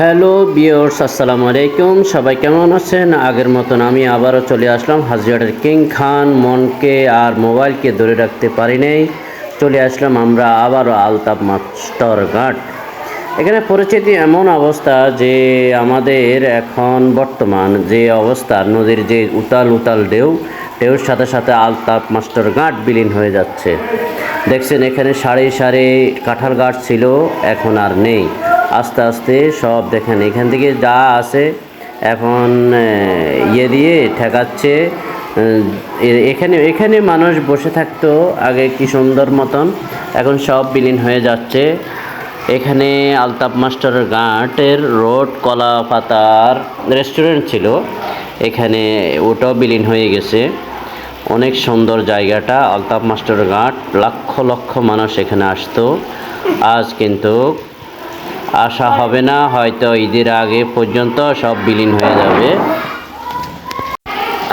Hello বিয়র্স আসসালামু আলাইকুম। সবাই কেমন আছেন? আগের মতন আমি আবারও চলে আসলাম হাজিরাটের কিং খান মনকে আর মোবাইলকে ধরে রাখতে পারি নাই। চলে আসলাম আমরা আবারও আলতাপ মাস্টার ঘাট। এখানে পরিচিতি এমন অবস্থা যে আমাদের এখন বর্তমান যে অবস্থা, নদীর যে উতাল উতাল ঢেউ, ঢেউর সাথে সাথে আলতাপ মাস্টার ঘাট বিলীন হয়ে যাচ্ছে। দেখছেন এখানে সারি সারি কাঁঠাল গাছ ছিল, এখন আর নেই। আস্তে আস্তে সব দেখেন, এখান থেকে যা আছে এখন ইয়ে দিয়ে ঠেকাচ্ছে। এখানে এখানে মানুষ বসে থাকতো আগে কি সুন্দর মতন, এখন সব বিলীন হয়ে যাচ্ছে। এখানে আলতাপ মাস্টার ঘাটের রোড, কলা পাতার রেস্টুরেন্ট ছিল। এখানে ওটাও বিলীন হয়ে গেছে। অনেক সুন্দর জায়গাটা আলতাপ মাস্টার ঘাট লক্ষ লক্ষ মানুষ এখানে আসতো। আজ কিন্তু আসা হবে না, হয়তো ঈদের আগে পর্যন্ত সব বিলীন হয়ে যাবে।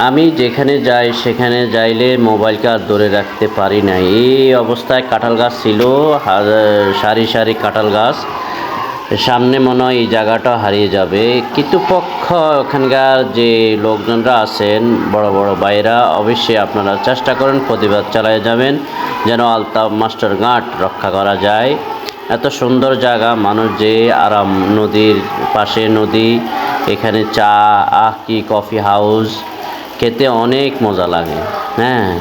আমি যেখানে যাই, সেখানে যাইলে মোবাইলকে আর ধরে রাখতে পারি না। এই অবস্থায় কাঁঠাল গাছ ছিল সারি সারি কাঁঠাল গাছ। সামনে মনে হয় এই জায়গাটা হারিয়ে যাবে। কিন্তু পক্ষ ওখানকার যে লোকজনরা আছেন, বড় বড় বাইরা অবশ্যই আপনারা চেষ্টা করেন, প্রতিবাদ চালিয়ে যাবেন, যেন আলতাফ মাস্টার ঘাট রক্ষা করা যায়। এত সুন্দর জায়গা। মানুষ যে আরাম, নদীর পাশে নদী, এখানে চা, আহ, কি কফি হাউস খেতে অনেক মজা লাগে। হ্যাঁ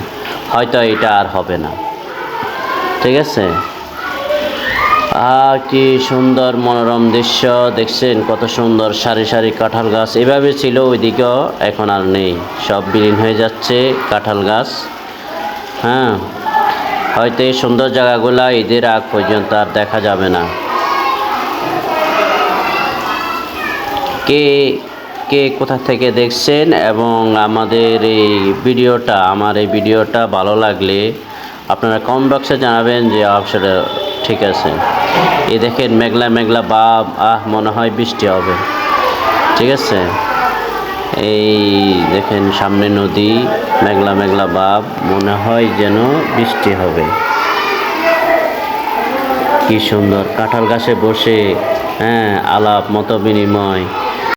হয়তো এটা আর হবে না। ঠিক আছে? আহ, কি সুন্দর মনোরম দৃশ্য। দেখছেন কত সুন্দর সারি সারি কাঁঠাল গাছ। এভাবে ছিল, ওইদিকেও এখন আর নেই। সব বিলীন হয়ে যাচ্ছে কাঁঠাল গাছ। হ্যাঁ। হয়তো এই সুন্দর জায়গাগুলা ঈদের আগ পর্যন্ত আর দেখা যাবে না। কে কে কোথা থেকে দেখছেন এবং আমাদের এই ভিডিওটা, আমার এই ভিডিওটা ভালো লাগলে আপনারা কমেন্ট বক্সে জানাবেন যে আসলে ঠিক আছে। এই দেখেন মেঘলা মেঘলা বাপ, আহ, মনে হয় বৃষ্টি হবে। ঠিক আছে? এই দেখেন সামনে নদী, মেঘলা মেঘলা বাপ, মনে হয় যেন বৃষ্টি হবে। কি সুন্দর, কাঁঠাল গাছে বসে হ্যাঁ আলাপ মত বিনিময়